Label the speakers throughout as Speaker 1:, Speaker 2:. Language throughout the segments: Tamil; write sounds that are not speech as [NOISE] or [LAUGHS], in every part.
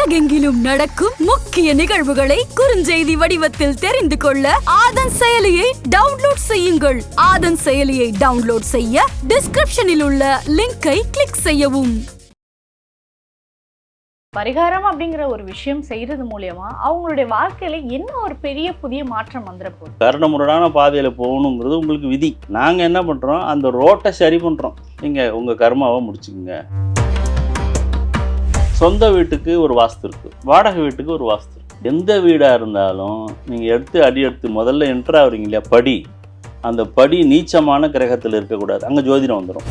Speaker 1: உலகெங்கிலும் நடக்கும் முக்கிய நிகழ்வுகளை குறுஞ்செய்தி வடிவத்தில் தெரிந்து கொள்ள ஆதன் செயலியை டவுன்லோட் செய்யுங்கள். ஆதன் செயலியை டவுன்லோட் செய்ய டிஸ்கிரிப்ஷனில் உள்ள லிங்கை கிளிக் செய்யவும்.
Speaker 2: பரிகாரம் அப்படிங்கிற ஒரு விஷயம் செய்யறது மூலியமா அவங்களுடைய வாழ்க்கையில என்ன ஒரு பெரிய புதிய மாற்றம் வந்துட போகுது?
Speaker 3: கரடுமுரடான பாதையில் போகணுங்கிறது உங்களுக்கு விதி. நாங்கள் என்ன பண்ணுறோம் அந்த ரோட்டை சரி பண்ணுறோம் நீங்கள் உங்கள் கர்மாவை முடிச்சுக்குங்க. சொந்த வீட்டுக்கு ஒரு வாஸ்து இருக்குது வாடகை வீட்டுக்கு ஒரு வாஸ்து இருக்கு. எந்த வீடாக இருந்தாலும் நீங்கள் எடுத்து அடி எடுத்து முதல்ல என்ட்ரு ஆகுறீங்க இல்லையா? படி. அந்த படி நீச்சமான கிரகத்தில் இருக்கக்கூடாது. அங்கே ஜோதிடம் வந்துடும்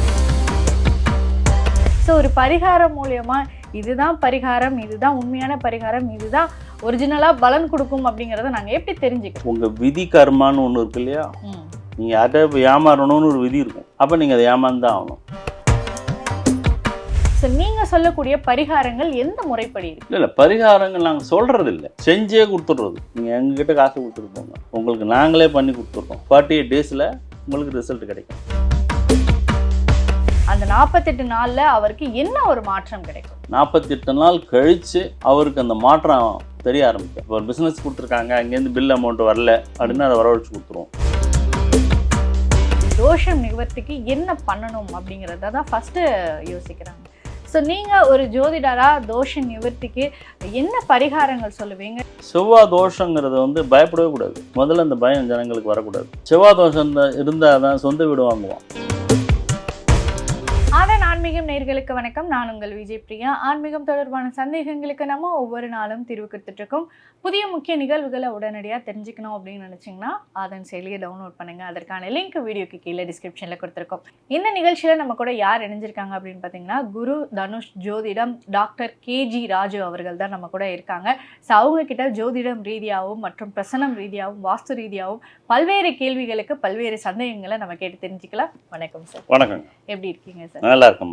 Speaker 2: ஸோ ஒரு பரிகாரம் மூலியமா இதுதான் பரிகாரம் இதுதான் உண்மையான பரிகாரம் இதுதான் ஒரிஜினலா பலன் கொடுக்கும் அப்படிங்கறத நாங்க எப்படி தெரிஞ்சுக்கிறோம்?
Speaker 3: உங்கள் விதி கர்மான்னு ஒன்று இருக்கு இல்லையா. நீங்கள் யார்கிட்ட இப்போ ஏமாறணும்னு ஒரு விதி இருக்கும். அப்போ நீங்கள் அதை ஏமாந்து தான் ஆகணும்.
Speaker 2: ஸோ நீங்க சொல்லக்கூடிய பரிகாரங்கள் எந்த முறைப்படி இருக்கு?
Speaker 3: இல்லை பரிகாரங்கள் நாங்கள் சொல்கிறது இல்லை செஞ்சே கொடுத்துட்றது. நீங்கள் எங்ககிட்ட காசு கொடுத்துட்டு போங்க. உங்களுக்கு நாங்களே பண்ணி கொடுத்துட்றோம். ஃபார்ட்டி எயிட் டேஸில் உங்களுக்கு ரிசல்ட் கிடைக்கும்.
Speaker 2: அந்த நாற்பத்தெட்டு நாள்ல அவருக்கு என்ன ஒரு மாற்றம் கிடைக்கும்?
Speaker 3: நாற்பத்தெட்டு நாள் கழித்து அவருக்கு அந்த மாற்றம் தெரிய ஆரம்பிக்கும். இப்போ ஒரு பிஸ்னஸ் கொடுத்துருக்காங்க அங்கேருந்து பில் அமௌண்ட் வரல அப்படின்னு அதை வரவழைச்சு கொடுத்துருவோம்.
Speaker 2: தோஷம் நிவர்த்திக்கு என்ன பண்ணணும் அப்படிங்கிறத தான் ஃபர்ஸ்ட் யோசிக்கிறாங்க. ஸோ நீங்க ஒரு ஜோதிடரா தோஷ நிவர்த்திக்கு என்ன பரிகாரங்கள் சொல்லுவீங்க?
Speaker 3: செவ்வா தோஷங்கிறது வந்து பயப்படவே கூடாது. முதல்ல அந்த பயம் ஜனங்களுக்கு வரக்கூடாது. செவ்வாய் தோஷம் இருந்தால் தான் சொந்த வீடு வாங்குவோம்.
Speaker 2: ஆன்மீகம் நேர்களுக்கு வணக்கம். நான் உங்கள் விஜய் பிரியா. ஆன்மீகம் தொடர்பான சந்தேகங்களுக்கு நம்ம ஒவ்வொரு நாளும் தீர்வு கொடுத்துட்டு இருக்கோம் புதிய முக்கிய நிகழ்வுகளை உடனடியாக தெரிஞ்சுக்கணும் அப்படின்னு நினச்சிங்கன்னா ஆதன் செயலியை டவுன்லோட் பண்ணுங்க. அதற்கான லிங்க் வீடியோக்கு கீழே டிஸ்கிரிப்ஷனில் கொடுத்துருக்கோம். இந்த நிகழ்ச்சியில் நம்ம கூட யார் இணைஞ்சிருக்காங்க அப்படின்னு பார்த்தீங்கன்னா குரு தனுஷ் ஜோதிடம் டாக்டர் கேஜி ராஜு அவர்கள் தான் நம்ம கூட இருக்காங்க. ஸோ அவங்க கிட்ட ஜோதிடம் ரீதியாகவும் மற்றும் பிரசனம் ரீதியாகவும் வாஸ்து ரீதியாகவும் பல்வேறு கேள்விகளுக்கு பல்வேறு சந்தேகங்களை நம்ம கேட்டு தெரிஞ்சுக்கலாம். வணக்கம் சார்
Speaker 3: வணக்கம்
Speaker 2: எப்படி இருக்கீங்க சார்
Speaker 3: நல்லா இருக்கும்மா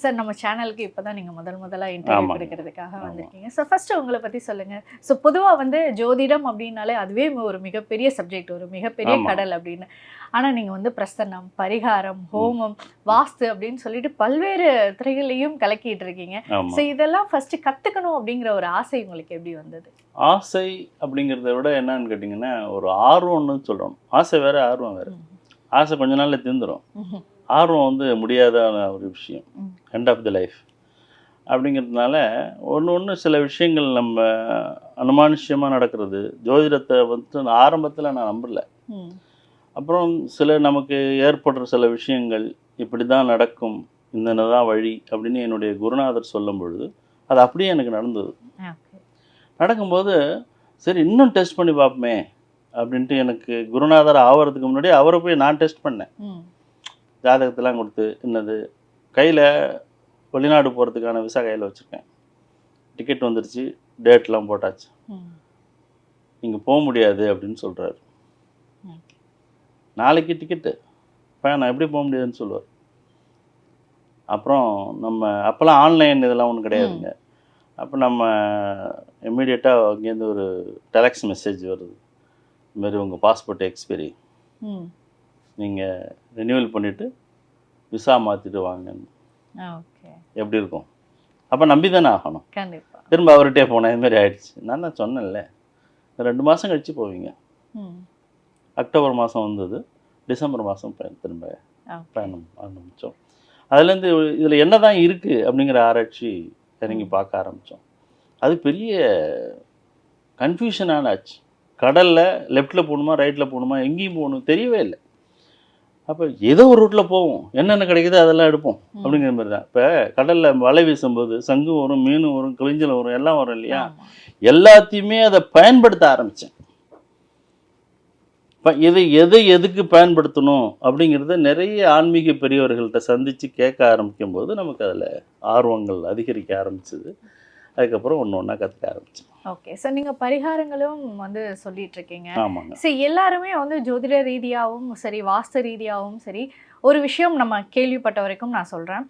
Speaker 2: சார் நம்ம சேனலுக்கு இப்போதான் நீங்க முதல் முதலா இன்டர்வியூ
Speaker 3: ஆமாங்க.
Speaker 2: கொடுக்கறதுக்காக. வந்திருக்கீங்க. ஸோ ஃபர்ஸ்ட் உங்களை பத்தி சொல்லுங்க. ஸோ பொதுவா வந்து ஜோதிடம் அப்படின்னாலே அதுவே ஒரு மிகப்பெரிய சப்ஜெக்ட் ஒரு மிகப்பெரிய. கடல் அப்படின்னு. ஆனா நீங்க வந்து பிரசன்னம் பரிகாரம் ஹோமம் வாஸ்து அப்படின்னு சொல்லிட்டு பல்வேறு துறைகளையும் கலக்கிட்டு இருக்கீங்க. ஸோ இதெல்லாம் ஃபர்ஸ்ட் கத்துக்கணும் அப்படிங்கிற ஒரு ஆசை உங்களுக்கு எப்படி வந்தது?
Speaker 3: ஆசை அப்படிங்கிறத விட என்னன்னு கேட்டிங்கன்னா ஒரு ஆர்வம்னு சொல்லணும். ஆசை வேற ஆர்வம் வேற. ஆசை கொஞ்ச நாள்ல தீர்ந்துடும். ஆர்வம் வந்து முடியாத ஒரு விஷயம். எண்ட் ஆஃப் த லைஃப் அப்படிங்கிறதுனால ஒன்று ஒன்று சில விஷயங்கள் நம்ம அனுமானுஷ்யமாக நடக்கிறது ஜோதிடத்தை வந்து ஆரம்பத்தில் நான் நம்பல. அப்புறம் சில நமக்கு ஏற்படுற சில விஷயங்கள் இப்படி தான் நடக்கும் இந்த தான் வழி அப்படின்னு என்னுடைய குருநாதர் சொல்லும் பொழுது அது அப்படியே எனக்கு நடந்தது. நடக்கும்போது சரி இன்னும் டெஸ்ட் பண்ணி பார்ப்போமே அப்படின்ட்டு எனக்கு குருநாதர் ஆவறதுக்கு முன்னாடி அவரை போய் நான் டெஸ்ட் பண்ணேன். ஜாதகத்தெல்லாம் கொடுத்து என்னது கையில் வெளிநாடு போகிறதுக்கான விசா கையில் வச்சுருக்கேன். டிக்கெட் வந்துருச்சு டேட்லாம் போட்டாச்சு. நீங்கள் போக முடியாது அப்படின்னு சொல்கிறாரு. நாளைக்கு டிக்கெட்டு இப்போ நான் எப்படி போக முடியாதுன்னு சொல்லுவார். அப்புறம் நம்ம அப்போல்லாம் ஆன்லைன் இதெல்லாம் ஒன்றும் கிடையாதுங்க. அப்போ நம்ம இம்மீடியட்டாக அங்கேருந்து ஒரு டெலக்ஸ் மெசேஜ் வருது. இது மாதிரி உங்கள் பாஸ்போர்ட் எக்ஸ்பைரி. நீங்கள் ரினியூவல் பண்ணிவிட்டு விசா மாற்றிட்டு வாங்கன்னு
Speaker 2: ஓகே.
Speaker 3: எப்படி இருக்கும்? அப்போ நம்பி தானே ஆகணும்.
Speaker 2: கண்டிப்பா.
Speaker 3: திரும்ப அவர்கிட்டே போனேன் இது மாதிரி ஆயிடுச்சு. நான் தான் சொன்னேன்ல. ரெண்டு மாதம் கழிச்சு போவீங்க. அக்டோபர் மாதம் வந்தது. டிசம்பர் மாதம் பயணம் திரும்ப. பயணம் ஆரம்பித்தோம் அதுலேருந்து இதில் என்ன தான் இருக்குது அப்படிங்கிற ஆராய்ச்சி இறங்கி பார்க்க ஆரம்பித்தோம் அது பெரிய கன்ஃபியூஷனான ஆச்சு கடலில் லெஃப்ட்டில் போகணுமா ரைட்டில் போகணுமா எங்கேயும் போகணும் தெரியவே இல்லை. அப்போ ஏதோ ஒரு ரூட்டில் போவோம். என்னென்ன கிடைக்குதோ அதெல்லாம் எடுப்போம். அப்படிங்கிற மாதிரி தான். இப்போ கடலில் வலை வீசும்போது சங்கு வரும் மீன் வரும் கிளிஞ்சல் வரும் எல்லாம் வரும் இல்லையா. எல்லாத்தையுமே அதை பயன்படுத்த ஆரம்பித்தேன் இப்போ இது எதை எதுக்கு பயன்படுத்தணும் அப்படிங்கிறத நிறைய ஆன்மீக பெரியவர்கள்ட்ட சந்தித்து கேட்க ஆரம்பிக்கும் போது நமக்கு அதில் ஆர்வங்கள் அதிகரிக்க ஆரம்பிச்சது. அதுக்கப்புறம் ஒன்று ஒன்றா கற்றுக்க ஆரம்பிச்சேன்
Speaker 2: ஓகே ஸோ நீங்க பரிகாரங்களும் வந்து சொல்லிட்டு இருக்கீங்க
Speaker 3: ஆமாங்க.
Speaker 2: சரி எல்லாருமே வந்து ஜோதிட ரீதியாகவும் சரி வாஸ்து ரீதியாகவும் சரி ஒரு விஷயம் நம்ம கேள்விப்பட்ட வரைக்கும் நான் சொல்கிறேன்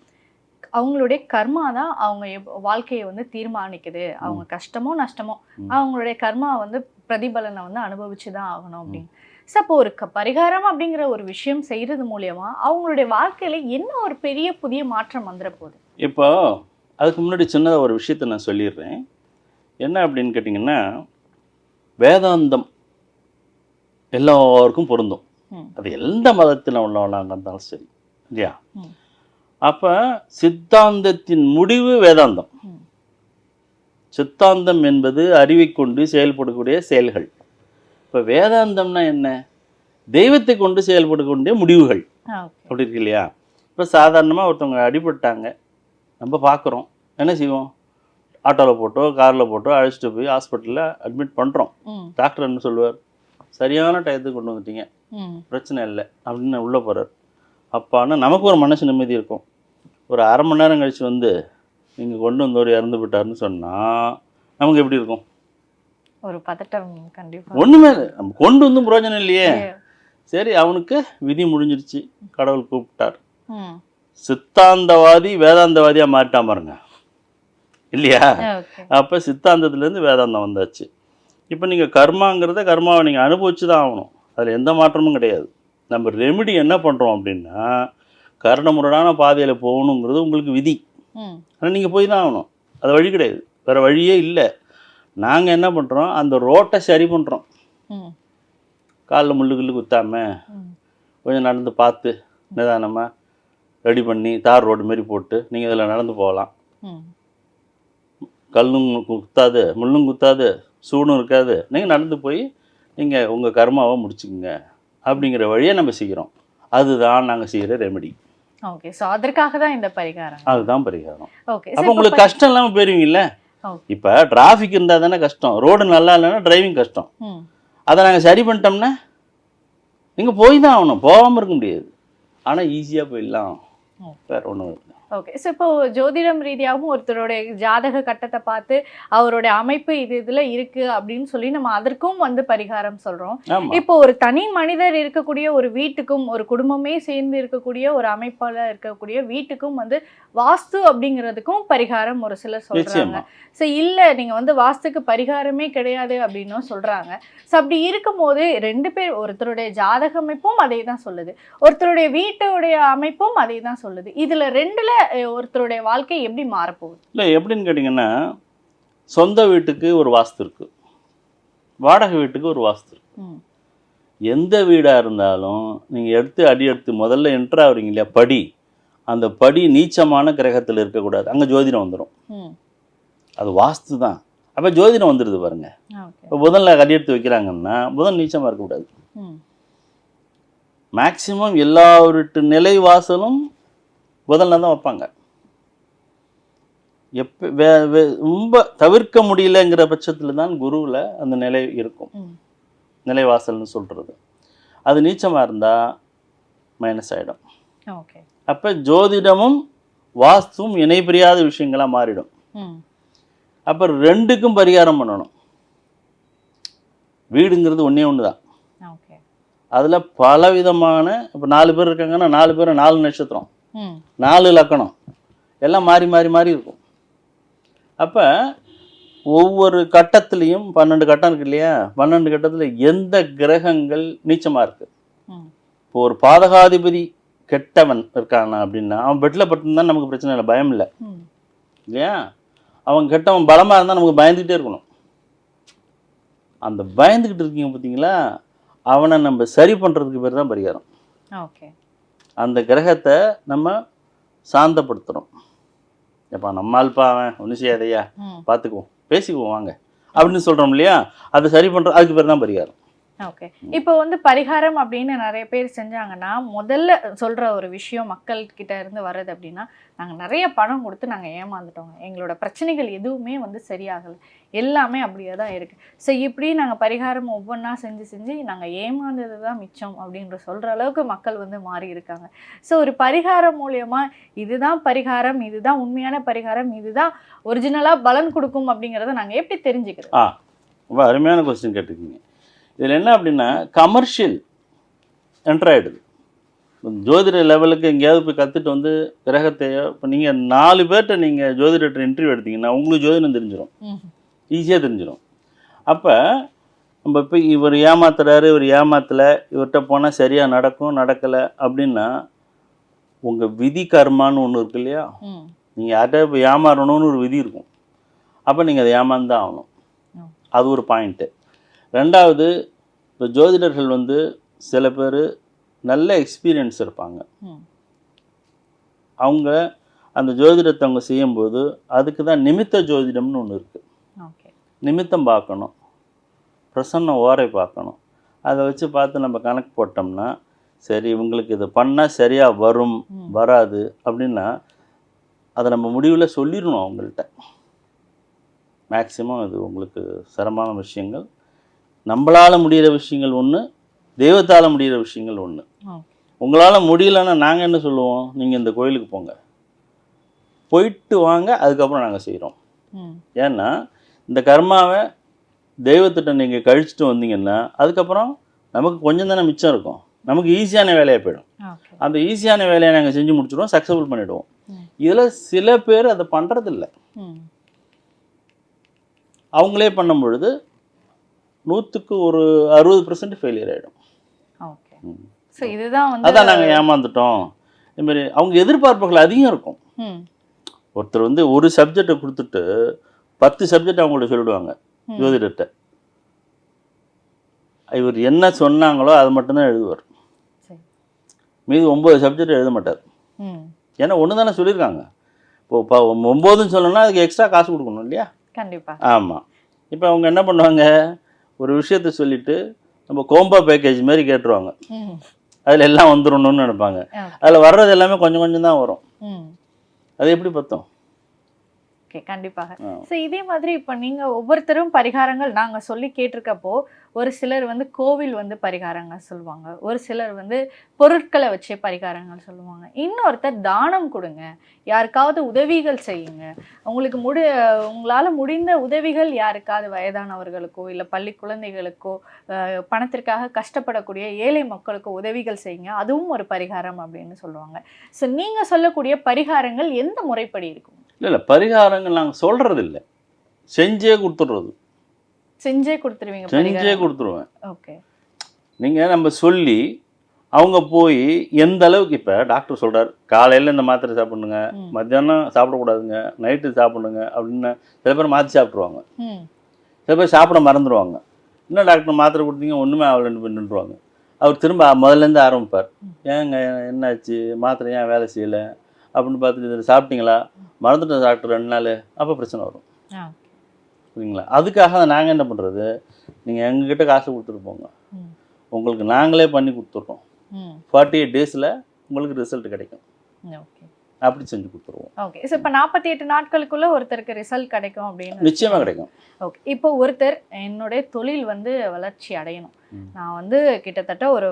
Speaker 2: அவங்களுடைய கர்மா தான் அவங்க வாழ்க்கையை வந்து தீர்மானிக்குது. அவங்க கஷ்டமோ நஷ்டமோ. அவங்களுடைய கர்மா வந்து பிரதிபலனை வந்து அனுபவிச்சு தான் ஆகணும் அப்படின்னு. ஸோ அப்போ ஒரு பரிகாரம் அப்படிங்கிற ஒரு விஷயம் செய்யறது மூலியமா அவங்களுடைய வாழ்க்கையில என்ன ஒரு பெரிய புதிய மாற்றம் வந்துட போகுது?
Speaker 3: இப்போ அதுக்கு முன்னாடி சின்னதாக ஒரு விஷயத்தை நான் சொல்லிடுறேன். என்ன அப்படின்னு கேட்டிங்கன்னா வேதாந்தம் எல்லாருக்கும் பொருந்தும். அது எந்த மதத்தில் உள்ளவங்களாக இருந்தாலும் சரி இல்லையா. அப்போ சித்தாந்தத்தின் முடிவு வேதாந்தம். சித்தாந்தம் என்பது அறிவை கொண்டு செயல்படக்கூடிய செயல்கள். இப்போ வேதாந்தம்னா என்ன? தெய்வத்தை கொண்டு செயல்படக்கூடிய முடிவுகள். அப்படி இருக்கு இல்லையா? இப்போ சாதாரணமாக ஒருத்தவங்க அடிபட்டாங்க நம்ம பார்க்குறோம் என்ன செய்வோம்? ஆட்டோவில் போட்டோ காரில் போட்டோ அழைச்சிட்டு போய் ஹாஸ்பிட்டலில் அட்மிட் பண்ணுறோம் டாக்டர் என்ன சொல்லுவார்? சரியான டயத்துக்கு கொண்டு வந்துட்டீங்க. பிரச்சனை இல்லை. அப்படின்னு உள்ளே போகிறார் அப்பான்னு நமக்கு ஒரு மனசு நிம்மதி இருக்கும். ஒரு அரை மணி நேரம் கழிச்சு வந்து நீங்கள் கொண்டு வந்தவர் இறந்து விட்டாருன்னு சொன்னால் நமக்கு எப்படி இருக்கும்?
Speaker 2: ஒரு பதட்டம் கண்டிப்பா.
Speaker 3: ஒன்றுமே இல்லை. நம்ம கொண்டு வந்தும் பிரயோஜனம் இல்லையே. சரி அவனுக்கு விதி முடிஞ்சிருச்சு. கடவுள் கூப்பிட்டார். சித்தாந்தவாதி வேதாந்தவாதியாக மாறிட்டான் பாருங்க. இல்லையா? அப்போ சித்தாந்தத்துலேருந்து வேதாந்தம் வந்தாச்சு. இப்போ நீங்கள் கர்மாங்கிறத கர்மாவை நீங்கள் அனுபவிச்சு தான் ஆகணும். அதில் எந்த மாற்றமும் கிடையாது. நம்ம ரெமெடி என்ன பண்ணுறோம் அப்படின்னா கரணமுரடான பாதையில் போகணுங்கிறது உங்களுக்கு விதி. ஆனால் நீங்கள் போய் தான் ஆகணும். அது வழி கிடையாது. வேறு வழியே இல்லை. நாங்கள் என்ன பண்ணுறோம் அந்த ரோட்டை சரி பண்ணுறோம் காலில் முள்ளு கிள்ளு குத்தாம
Speaker 2: ம்.
Speaker 3: கொஞ்சம் நடந்து பார்த்து நிதானமாக ரெடி பண்ணி தார் ரோடு மாரி போட்டு நீங்கள் இதில் நடந்து போகலாம். கல்லும் குத்தாது முள்ளும் குத்தாது சூடும் இருக்காது. நீங்கள் நடந்து போய் நீங்கள் உங்கள் கர்மாவை முடிச்சுக்குங்க. அப்படிங்கிற வழியை நம்ம செய்கிறோம். அதுதான் நாங்கள் செய்கிற ரெமெடி
Speaker 2: ஓகே ஸோ அதற்காக தான் இந்த பரிகாரம்.
Speaker 3: அதுதான் பரிகாரம்.
Speaker 2: ஓகே
Speaker 3: அப்போ உங்களுக்கு கஷ்டம் இல்லாமல் போயிருவீங்கல்ல? இப்போ டிராஃபிக் இருந்தால் தானே கஷ்டம். ரோடு நல்லா இல்லைன்னா டிரைவிங் கஷ்டம். அதை நாங்கள் சரி பண்ணிட்டோம்னா நீங்கள் போய் தான் ஆகணும். போகாமல் இருக்க முடியாது. ஆனால் ஈஸியாக போயிடலாம். வேறு ஒன்றும் இல்லை
Speaker 2: ஓகே ஸோ இப்போ ஜோதிடம் ரீதியாகவும் ஒருத்தருடைய ஜாதக கட்டத்தை பார்த்து அவருடைய அமைப்பு இது இதுல இருக்கு அப்படின்னு சொல்லி நம்ம அதற்கும் வந்து பரிகாரம் சொல்றோம். இப்போ ஒரு தனி மனிதர் இருக்கக்கூடிய ஒரு வீட்டுக்கும் ஒரு குடும்பமே சேர்ந்து இருக்கக்கூடிய ஒரு அமைப்பால இருக்கக்கூடிய வீட்டுக்கும் வந்து வாஸ்து அப்படிங்கிறதுக்கும் பரிகாரம் ஒரு சிலர் சொல்றாங்க. ஸோ இல்ல நீங்க வந்து வாஸ்துக்கு பரிகாரமே கிடையாது அப்படின்னும் சொல்றாங்க. ஸோ அப்படி இருக்கும்போது ரெண்டு பேர் ஒருத்தருடைய ஜாதக அமைப்பும் அதே தான் சொல்லுது. ஒருத்தருடைய வீட்டுடைய அமைப்பும் அதே தான் சொல்லுது. இதுல ரெண்டுல ஒருத்தருடைய வாழ்க்கை எப்படி மாறப்போகுது?
Speaker 3: இல்லை எப்படின்னு கேட்டிங்கன்னா சொந்த வீட்டுக்கு ஒரு வாஸ்து இருக்குது வாடகை வீட்டுக்கு ஒரு வாஸ்து இருக்கு.
Speaker 2: ம்.
Speaker 3: எந்த வீடாக இருந்தாலும் நீங்கள் எடுத்து அடி எடுத்து முதல்ல என்ட்ரு ஆகுறீங்க இல்லையா படி. அந்த படி நீச்சமான கிரகத்தில் இருக்கக்கூடாது. அங்கே ஜோதிடம் வந்துடும் அது வாஸ்து தான். அப்போ ஜோதிடம் வந்துடுது பாருங்க. இப்போ புதனில் அடி எடுத்து வைக்கிறாங்கன்னா புதன் நீச்சமாக இருக்கக்கூடாது. மேக்சிமம் எல்லா வீட்டு நிலை வாசலும் புதனில் தான் வைப்பாங்க. எப்போ வே ரொம்ப தவிர்க்க முடியலங்கிற பட்சத்தில் தான் குருவில் அந்த நிலை இருக்கும். நிலைவாசல்னு சொல்கிறது அது நீச்சமாக இருந்தால் மைனஸ் ஆகிடும்
Speaker 2: ஓகே
Speaker 3: அப்போ ஜோதிடமும் வாஸ்துவும் இணை பிரியாத விஷயங்களாக மாறிடும். அப்போ ரெண்டுக்கும் பரிகாரம் பண்ணணும். வீடுங்கிறது ஒன்றே ஒன்று தான். அதில் பல விதமான இப்போ நாலு பேர் இருக்காங்கன்னா நாலு பேர் நாலு நட்சத்திரம். நாலு லக்கணம். எல்லாம் மாறி மாறி மாறி இருக்கும். அப்போ ஒவ்வொரு கட்டத்துலேயும் பன்னெண்டு கட்டம் இருக்கு இல்லையா? பன்னெண்டு கட்டத்தில் எந்த கிரகங்கள் நீச்சமாக இருக்குது
Speaker 2: ம்.
Speaker 3: இப்போ ஒரு பாதகாதிபதி கெட்டவன் இருக்கானா அப்படின்னா அவன் பெட்டில் பட்டிருந்தா நமக்கு பிரச்சனை இல்லை பயம் இல்லை. இல்லையா? அவன் கெட்டவன் பலமாக இருந்தால் நமக்கு பயந்துக்கிட்டே இருக்கணும். அந்த பயந்துக்கிட்டு இருக்கீங்க பார்த்தீங்களா அவனை நம்ம சரி பண்ணுறதுக்கு பேர் தான் பரிகாரம்.
Speaker 2: ஓகே.
Speaker 3: அந்த கிரகத்தை நம்ம சாந்தப்படுத்துகிறோம் எப்பா நம்மால்ப்பா அவன் ஒன்றும் செய்யாதையா பார்த்துக்குவோம் பேசிக்குவோம் வாங்க. அப்படின்னு சொல்கிறோம் இல்லையா? அதை சரி பண்ணுற அதுக்கு பேர் தான் பரிகாரம்.
Speaker 2: ஓகே இப்போ வந்து பரிகாரம் அப்படின்னு நிறைய பேர் செஞ்சாங்கன்னா முதல்ல சொல்ற ஒரு விஷயம் மக்கள் கிட்ட இருந்து வர்றது அப்படின்னா நாங்க நிறைய பணம் கொடுத்து நாங்க ஏமாந்துட்டோங்க. எங்களோட பிரச்சனைகள் எதுவுமே வந்து சரியாகலை. எல்லாமே அப்படியே தான் இருக்கு. ஸோ இப்படி நாங்க பரிகாரம் ஒவ்வொன்றா செஞ்சு செஞ்சு நாங்க ஏமாந்தது தான் மிச்சம் அப்படின்ற சொல்ற அளவுக்கு மக்கள் வந்து மாறி இருக்காங்க. ஸோ ஒரு பரிகாரம் மூலியமா இதுதான் பரிகாரம் இதுதான் உண்மையான பரிகாரம் இதுதான் ஒரிஜினலா பலன் கொடுக்கும் அப்படிங்கிறத நாங்க எப்படி
Speaker 3: தெரிஞ்சுக்கிறோம் ரொம்ப அருமையான கொஸ்டின் கேட்டுக்கீங்க இதில் என்ன அப்படின்னா கமர்ஷியல் என்டர் ஆகிடுது ஜோதிட லெவலுக்கு எங்கேயாவது போய் கற்றுட்டு வந்து கிரகத்தையோ இப்போ நீங்கள் நாலு பேர்கிட்ட நீங்கள் ஜோதிடர்கிட்ட இன்டர்வியூ எடுத்தீங்கன்னா உங்களுக்கு ஜோதிடம் தெரிஞ்சிடும் ஈஸியாக தெரிஞ்சிடும் அப்போ நம்ம இப்போ இவர் ஏமாத்துறாரு இவர் ஏமாத்தலை இவர்கிட்ட போனால் சரியாக நடக்கும் நடக்கலை அப்படின்னா உங்கள் விதி கர்மான்னு ஒன்று இருக்கு இல்லையா? நீங்கள் யார்கிட்ட இப்போ ஏமாறணும்னு ஒரு விதி இருக்கும். அப்போ நீங்கள் அதை ஏமாந்தான் ஆகணும்.
Speaker 2: ம்.
Speaker 3: அது ஒரு பாயிண்ட்டு ரெண்டாவது இப்போ ஜோதிடர்கள் வந்து சில பேர் நல்ல எக்ஸ்பீரியன்ஸ் இருப்பாங்க. அவங்க அந்த ஜோதிடத்தை அவங்க செய்யும்போது அதுக்கு தான் நிமித்த ஜோதிடம்னு ஒன்று இருக்குது நிமித்தம் பார்க்கணும். பிரசன்ன ஓரை பார்க்கணும். அதை வச்சு பார்த்து நம்ம கணக்கு போட்டோம்னா சரி இவங்களுக்கு இது பண்ணால் சரியாக வரும். வராது அப்படின்னா அதை நம்ம முடிவில் சொல்லிடணும் அவங்கள்ட்ட. மேக்ஸிமம் இது உங்களுக்கு சிரமமான விஷயங்கள். நம்மளால் முடிகிற விஷயங்கள் ஒன்று தெய்வத்தால் முடிகிற விஷயங்கள் ஒன்று உங்களால் முடியலன்னா நாங்கள் என்ன சொல்லுவோம்? நீங்கள் இந்த கோயிலுக்கு போங்க. போயிட்டு வாங்க அதுக்கப்புறம் நாங்கள் செய்கிறோம் ஏன்னா இந்த கர்மாவை தெய்வத்திட்ட நீங்கள் கழிச்சிட்டு வந்தீங்கன்னா அதுக்கப்புறம் நமக்கு கொஞ்சம் தானே மிச்சம் இருக்கும். நமக்கு ஈஸியான வேலையாக போயிடும். அந்த ஈஸியான வேலையை நாங்கள் செஞ்சு முடிச்சிடுவோம் சக்ஸஸ்ஃபுல் பண்ணிவிடுவோம். இதில் சில பேர் அதை பண்ணுறதில்ல அவங்களே பண்ணும் பொழுது நூற்றுக்கு ஒரு அறுபது பர்சன்ட் ஃபெயிலியர் ஆகிடும்
Speaker 2: ஓகே ஸோ இதுதான்
Speaker 3: அதான் நாங்கள் ஏமாந்துட்டோம். இதுமாரி அவங்க எதிர்பார்ப்புகள் அதிகம் இருக்கும். ஒருத்தர் வந்து ஒரு சப்ஜெக்டை கொடுத்துட்டு பத்து சப்ஜெக்ட் அவங்கள்ட்ட சொல்லிடுவாங்க. ஜோதிடர்கிட்ட. இவர் என்ன சொன்னாங்களோ அது மட்டும்தான் எழுதுவார். மீதி ஒம்பது சப்ஜெக்ட் எழுத மாட்டார். ஏன்னா ஒன்று தானே சொல்லியிருக்காங்க. இப்போ ஒம்போதுன்னு சொல்லணும்னா அதுக்கு எக்ஸ்ட்ரா காசு கொடுக்கணும் இல்லையா?
Speaker 2: கண்டிப்பா.
Speaker 3: ஆமாம் இப்போ அவங்க என்ன பண்ணுவாங்க? ஒரு விஷயத்த சொல்லிட்டு நம்ம கோம்பா பேக்கேஜ் மாதிரி கேட்டுருவாங்க. அதில் எல்லாம் வந்துடணும்னு நினைப்பாங்க. அதில் வர்றது எல்லாமே கொஞ்சம் கொஞ்சம் தான் வரும் அது எப்படி பத்தும்
Speaker 2: ஓகே கண்டிப்பாக. ஸோ இதே மாதிரி இப்போ நீங்கள் ஒவ்வொருத்தரும் பரிகாரங்கள் நாங்கள் சொல்லி கேட்டிருக்கப்போ ஒரு சிலர் வந்து கோவில் வந்து பரிகாரங்கள் சொல்லுவாங்க. ஒரு சிலர் வந்து பொருட்களை வச்சே பரிகாரங்கள் சொல்லுவாங்க. இன்னொருத்தர் தானம் கொடுங்க. யாருக்காவது உதவிகள் செய்யுங்க. உங்களுக்கு முடி உங்களால் முடிந்த உதவிகள் யாருக்காவது வயதானவர்களுக்கோ இல்லை பள்ளி குழந்தைகளுக்கோ பணத்திற்காக கஷ்டப்படக்கூடிய ஏழை மக்களுக்கோ உதவிகள் செய்யுங்க. அதுவும் ஒரு பரிகாரம் அப்படின்னு சொல்லுவாங்க. ஸோ நீங்கள் சொல்லக்கூடிய பரிகாரங்கள் எந்த முறைப்படி இருக்கும்?
Speaker 3: இல்லை இல்லை பரிகாரங்கள் நாங்கள் சொல்கிறது இல்லை செஞ்சே கொடுத்துட்றது.
Speaker 2: செஞ்சே கொடுத்துருவீங்க
Speaker 3: செஞ்சே கொடுத்துருவேன்.
Speaker 2: ஓகே.
Speaker 3: நீங்கள் நம்ம சொல்லி அவங்க போய் எந்த அளவுக்கு இப்போ டாக்டர் சொல்கிறார் காலையில் இந்த மாத்திரை சாப்பிடுங்க. மத்தியானம் சாப்பிடக்கூடாதுங்க நைட்டு சாப்பிடுங்க அப்படின்னு சில பேர் மாற்றி சாப்பிட்ருவாங்க சில பேர் சாப்பிட மறந்துடுவாங்க என்ன டாக்டர் மாத்திரை கொடுத்தீங்க ஒன்றுமே ஆகலன்னு பண்ணிட்டுருவாங்க அவர் திரும்ப முதல்லேருந்து ஆரம்பிப்பார். ஏங்க என்னாச்சு? மாத்திரை ஏன் வேலை செய்யலை? அப்படின்னு பார்த்துட்டு சாப்பிட்டீங்களா? மறந்துட்டேன் டாக்டர் ரெண்டு நாள். அப்போ பிரச்சனை வரும். சரிங்களா அதுக்காக நாங்கள் என்ன பண்ணுறது நீங்கள் எங்ககிட்ட காசு கொடுத்துட்டு போங்க. உங்களுக்கு நாங்களே பண்ணி கொடுத்துட்றோம். ஃபார்ட்டி எயிட் டேஸில் உங்களுக்கு ரிசல்ட் கிடைக்கும். அப்படி செஞ்சு கொடுத்துருவோம்.
Speaker 2: ஓகே. ஸோ இப்போ நாற்பத்தி எட்டு நாட்களுக்குள்ள ஒருத்தருக்கு ரிசல்ட் கிடைக்கும் அப்படின்னு
Speaker 3: நிச்சயமாக கிடைக்கும்.
Speaker 2: ஓகே. இப்போ ஒருத்தர் என்னுடைய தொழில் வந்து வளர்ச்சி அடையணும். நான் வந்து கிட்டத்தட்ட ஒரு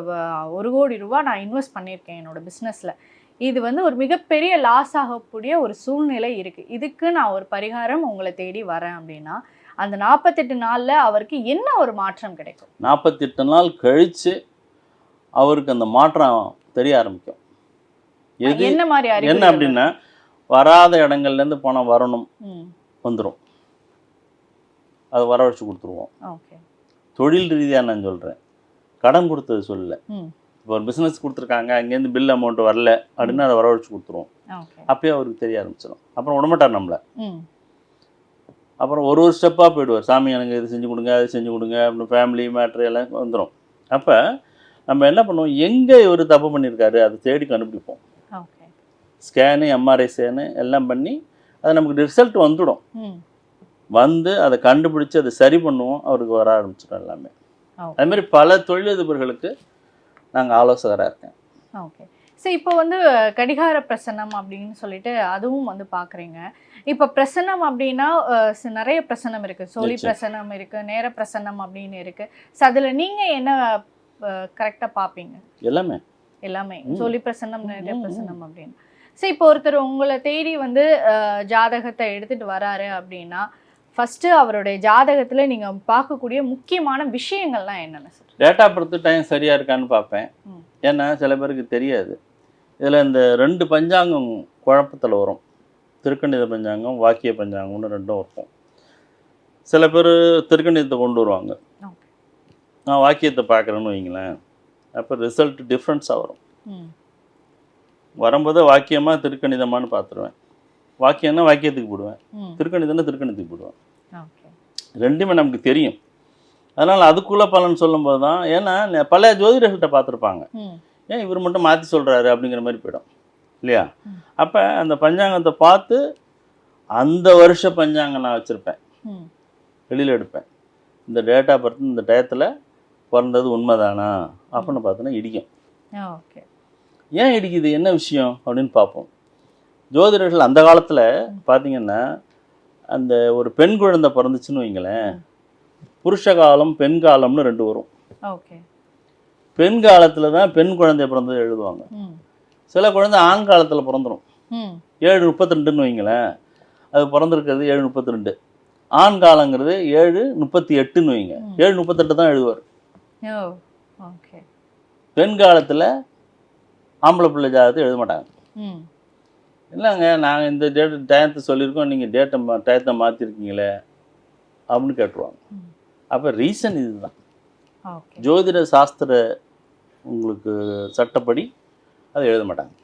Speaker 2: ஒரு கோடி ரூபாய் நான் இன்வெஸ்ட் பண்ணியிருக்கேன் என்னோட பிஸ்னஸில் இது வந்து ஒரு மிகப்பெரிய லாஸ் ஆகக்கூடிய ஒரு சூழ்நிலை இருக்குது இதுக்கு நான் ஒரு பரிகாரம் உங்களை தேடி வரேன் அப்படின்னா அந்த நாற்பத்தெட்டு நாளில் அவருக்கு என்ன ஒரு மாற்றம் கிடைக்கும்?
Speaker 3: நாற்பத்தெட்டு நாள் கழித்து அவருக்கு அந்த மாற்றம் தெரிய ஆரம்பிக்கும். எது?
Speaker 2: என்ன மாதிரி
Speaker 3: என்ன அப்படின்னா வராத இடங்கள்லேருந்து பணம் வரணும் வந்துடும் அது வரவழைச்சு கொடுத்துருவோம்.
Speaker 2: ஓகே.
Speaker 3: தொழில் ரீதியாக நான் சொல்கிறேன் கடன் கொடுத்தது சொல்லல. இப்போ ஒரு பிஸ்னஸ் கொடுத்துருக்காங்க அங்கேருந்து பில் அமௌண்ட் வரல அப்படின்னு அதை வரவழைச்சு கொடுத்துருவோம். அப்பயே அவருக்கு தெரிய ஆரம்பிச்சிடும் அப்புறம் விடமாட்டார் நம்மளை. அப்புறம் ஒரு ஒரு ஸ்டெப்பாக போயிடுவார். சாமி எனக்கு இது செஞ்சு கொடுங்க அது செஞ்சு கொடுங்க அப்படின்னு ஃபேமிலி மேட்ரு எல்லாம் வந்துடும் அப்போ நம்ம என்ன பண்ணுவோம்? எங்கே இவர் தப்பு பண்ணியிருக்காரு அதை தேடி கண்டுபிடிப்போம். ஸ்கேனு எம்ஆர்ஐ ஸ்கேனு எல்லாம் பண்ணி அது நமக்கு ரிசல்ட் வந்துடும். வந்து அதை கண்டுபிடிச்சி அதை சரி பண்ணுவோம். அவருக்கு வர ஆரம்பிச்சிடும் எல்லாமே.
Speaker 2: ஓகே
Speaker 3: அது மாதிரி பல தொழிலதிபர்களுக்கு நாங்கள் ஆலோசகராக இருக்கேன்.
Speaker 2: ஓகே. ஸோ இப்போ வந்து கடிகார பிரசன்னம் அப்படின்னு சொல்லிட்டு அதுவும் வந்து பார்க்குறீங்க இப்போ பிரசன்னம் அப்படின்னா நிறைய பிரசன்னம் இருக்குது சோழி. பிரசன்னம் இருக்குது நேர பிரசன்னம் அப்படின்னு இருக்குது ஸோ அதில் நீங்கள் என்ன கரெக்டாக பார்ப்பீங்க
Speaker 3: எல்லாமே.
Speaker 2: எல்லாமே. சோழி பிரசன்னம் நேர
Speaker 3: ம், ம்.
Speaker 2: பிரசன்னம் அப்படின்னு. ஸோ இப்போ ஒருத்தர் உங்களை தேடி வந்து ஜாதகத்தை எடுத்துகிட்டு வராரு அப்படின்னா ஃபஸ்ட்டு அவருடைய ஜாதகத்தில் நீங்கள் பார்க்கக்கூடிய முக்கியமான விஷயங்கள்லாம் என்னென்ன சார்
Speaker 3: டேட்டா பொறுத்து டைம் சரியாக இருக்கான்னு பார்ப்பேன். ஏன்னா சில பேருக்கு தெரியாது. இதில் இந்த ரெண்டு பஞ்சாங்கம் குழப்பத்தில் வரும். திருக்கணித பஞ்சாங்கம் வாக்கிய பஞ்சாங்கம்னு ரெண்டும் இருக்கும். சில பேர் திருக்கணிதத்தை கொண்டு வருவாங்க. நான் வாக்கியத்தை பார்க்குறேன்னு வைங்களேன். அப்போ ரிசல்ட் டிஃப்ரென்ஸாக வரும். வரும்போது வாக்கியமாக திருக்கணிதமான்னு பார்த்துருவேன். வாக்கியம்னா வாக்கியத்துக்கு போடுவேன். திருக்கணிதம்னா திருக்கணித்துக்கு போடுவேன். ரெண்டுமே நமக்கு தெரியும். அதனால் அதுக்குள்ள பலன் சொல்லும்போது தான் ஏன்னா பழைய ஜோதிடர்கள்ட்ட பார்த்துருப்பாங்க. ஏன் இவர் மட்டும் மாற்றி சொல்கிறாரு அப்படிங்கிற மாதிரி போயிடும். இல்லையா. அப்போ அந்த பஞ்சாங்கத்தை பார்த்து அந்த வருஷ பஞ்சாங்கம் நான் வச்சுருப்பேன். வெளியில் எடுப்பேன். இந்த டேட்டா பர்த் இந்த டயத்தில் பிறந்தது உண்மைதானா? அப்படின்னு பார்த்தோன்னா இடிக்கும். ஏன் இடிக்குது? என்ன விஷயம்? அப்படின்னு பார்ப்போம். ஜோதிடர்கள் அந்த காலத்தில் பார்த்தீங்கன்னா அந்த ஒரு பெண் குழந்தை பிறந்துச்சுன்னு வைங்களேன். புருஷ காலம் பெண் காலம்னு ரெண்டு வரும்.
Speaker 2: ஓகே.
Speaker 3: பெண் காலத்தில் தான் பெண் குழந்தை பிறந்தது எழுதுவாங்க. சில குழந்தை ஆண் காலத்தில் பிறந்துடும் ஏழு முப்பத்தி ரெண்டுன்னு வைங்களேன். அது பிறந்திருக்கிறது ஏழு முப்பத்தி ரெண்டு ஆண் காலங்கிறது ஏழு முப்பத்தி எட்டுன்னு வைங்க. ஏழு முப்பத்தெட்டு தான் எழுதுவார். பெண் காலத்தில் ஆம்பளை பிள்ளை ஜாதகத்தை எழுத மாட்டாங்க. இல்லைங்க நாங்கள் இந்த டேட் டயத்தை சொல்லியிருக்கோம். நீங்கள் டேட்டை டயத்தை மாற்றிருக்கீங்களே அப்படின்னு கேட்டுருவாங்க. அப்போ ரீசன் இதுதான். ஜோதிட சாஸ்திர உங்களுக்கு சட்டப்படி அதை எழுத மாட்டாங்க.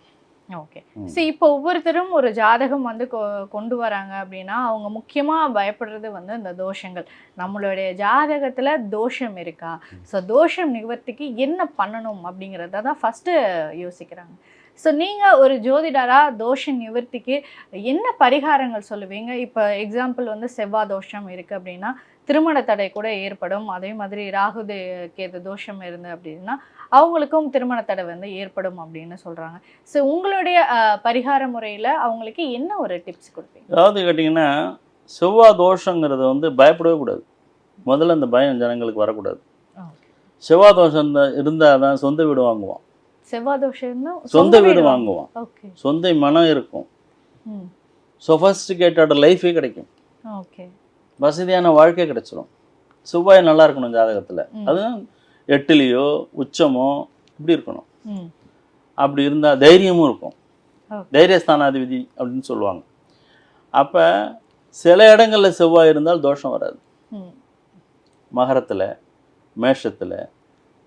Speaker 2: ஓகே. சரி இப்போ ஒவ்வொருத்தரும் ஒரு ஜாதகம் வந்து கொண்டு வராங்க அப்படின்னா அவங்க முக்கியமாக பயப்படுறது வந்து இந்த தோஷங்கள். நம்மளுடைய ஜாதகத்தில் தோஷம் இருக்கா? ஸோ தோஷம் நிவர்த்திக்கு என்ன பண்ணணும் அப்படிங்கிறத தான் ஃபஸ்ட்டு யோசிக்கிறாங்க. ஸோ நீங்கள் ஒரு ஜோதிடராக தோஷ நிவர்த்திக்கு என்ன பரிகாரங்கள் சொல்லுவீங்க? இப்போ எக்ஸாம்பிள் வந்து செவ்வாய் தோஷம் இருக்குது அப்படின்னா திருமண தடை கூட ஏற்படும். அதே மாதிரி ராகு கேது தோஷம் இருந்து அப்படின்னா அவங்களுக்கும் திருமண தடை வந்து ஏற்படும் அப்படின்னு சொல்கிறாங்க ஸோ உங்களுடைய பரிகார முறையில் அவங்களுக்கு என்ன ஒரு டிப்ஸ் கொடுப்பீங்க?
Speaker 3: அதாவது கேட்டிங்கன்னா செவ்வாய் தோஷங்கிறது வந்து பயப்படவே கூடாது. முதல்ல அந்த பயம் ஜனங்களுக்கு வரக்கூடாது. செவ்வாய் தோஷம் இருந்தால் தான் சொந்த வீடு வாங்குவான்
Speaker 2: செவ்வாய் தோஷம்னா
Speaker 3: சொந்த வீடு வாங்குவான்.
Speaker 2: ஓகே.
Speaker 3: சொந்த மனம் இருக்கும். சொஃபஸ்டிகேட்டட் லைஃபே கிடைக்கும்.
Speaker 2: ஓகே.
Speaker 3: வசதியான வாழ்க்கை கிடைச்சிரும். செவ்வாய் நல்லா இருக்கணும் ஜாதகத்தில். அதுவும் எட்டுலேயோ உச்சமோ இப்படி இருக்கணும். அப்படி இருந்தால் தைரியமும் இருக்கும். தைரியஸ்தானாதிபதி அப்படின்னு சொல்லுவாங்க. அப்போ சில இடங்களில் செவ்வாய் இருந்தால் தோஷம் வராது. மகரத்தில் மேஷத்தில்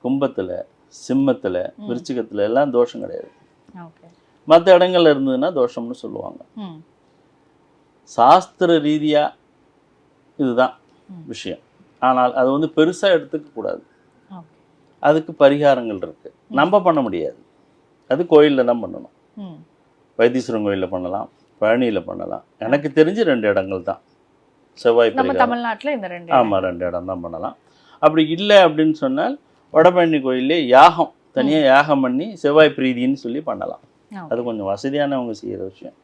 Speaker 3: கும்பத்தில் சிம்மத்தில். விருச்சிகத்தில் எல்லாம் தோஷம் கிடையாது. மற்ற இடங்கள்ல இருந்ததுன்னா தோஷம்னு சொல்லுவாங்க. சாஸ்திர ரீதியாக இதுதான். விஷயம். ஆனால் அது வந்து பெருசாக எடுத்துக்க கூடாது. அதுக்கு பரிகாரங்கள் இருக்கு. நம்ம பண்ண முடியாது. அது கோயிலில் தான் பண்ணணும். வைத்தீஸ்வரன் கோயிலில் பண்ணலாம் பழனியில் பண்ணலாம். எனக்கு தெரிஞ்சு ரெண்டு இடங்கள் தான். செவ்வாய்
Speaker 2: தமிழ்நாட்டுல இந்த ரெண்டு
Speaker 3: ஆமாம் ரெண்டு இடம் தான் பண்ணலாம். அப்படி இல்லை அப்படின்னு சொன்னால் வடபழனி கோயிலே யாகம் தனியாக யாகம் பண்ணி செவ்வாய் பிரீதின்னு சொல்லி பண்ணலாம். அது கொஞ்சம் வசதியானவங்க செய்கிற விஷயம்.